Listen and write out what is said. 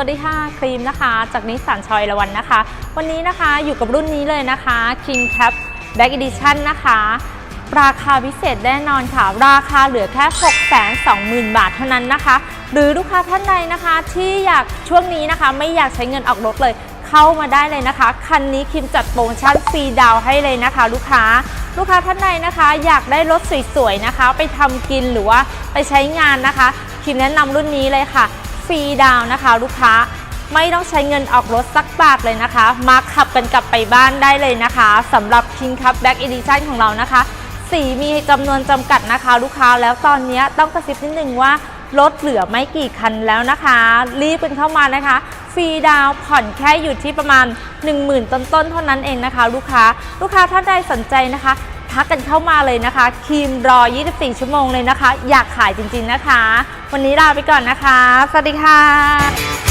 สวัสดีค่ะครีมนะคะจากนิสสันชอยละวันนะคะ วันนี้นะคะอยู่กับรุ่นนี้เลยนะคะ King Cap Black Edition นะคะ ราคาพิเศษแน่นอนค่ะ ราคาเหลือแค่ 620,000 บาทเท่านั้นนะคะ หรือลูกค้าท่านใดนะคะที่อยากช่วงนี้นะคะ ไม่อยากใช้เงินออกรถเลยเข้ามาได้เลยนะคะ คันนี้คิมจัดโปรโมชั่นฟรีดาวให้เลยนะคะ ลูกค้าลูกค้าท่านใดนะคะ อยากได้รถสวยๆนะคะ ไปทำกินหรือว่าไปใช้งานนะคะคิมแนะนำรุ่นนี้เลยค่ะ ฟรีดาวนะคะ ลูกค้าไม่ต้องใช้เงินออกรถสักบาทเลยนะคะ มาขับกันกลับไปบ้านได้เลยนะคะสำหรับ King Cup Back Edition ของเรานะคะ สีมีจำนวนจำกัดนะคะ ลูกค้าแล้วตอนนี้ต้องกระซิบนิดนึงว่ารถเหลือไม่กี่คันแล้วนะคะ รีบกันเข้ามานะคะ ฟรีดาวผ่อนแค่อยู่ที่ประมาณ 10,000 ต้นๆเท่านั้นเองนะคะ ลูกค้า ลูกค้าท่านใดสนใจนะคะ ทักกันเข้ามาเลยนะคะครีมรอ 24 ชั่วโมงเลยนะคะ อยากขายจริงๆนะคะ วันนี้ลาไปก่อนนะคะ สวัสดีค่ะ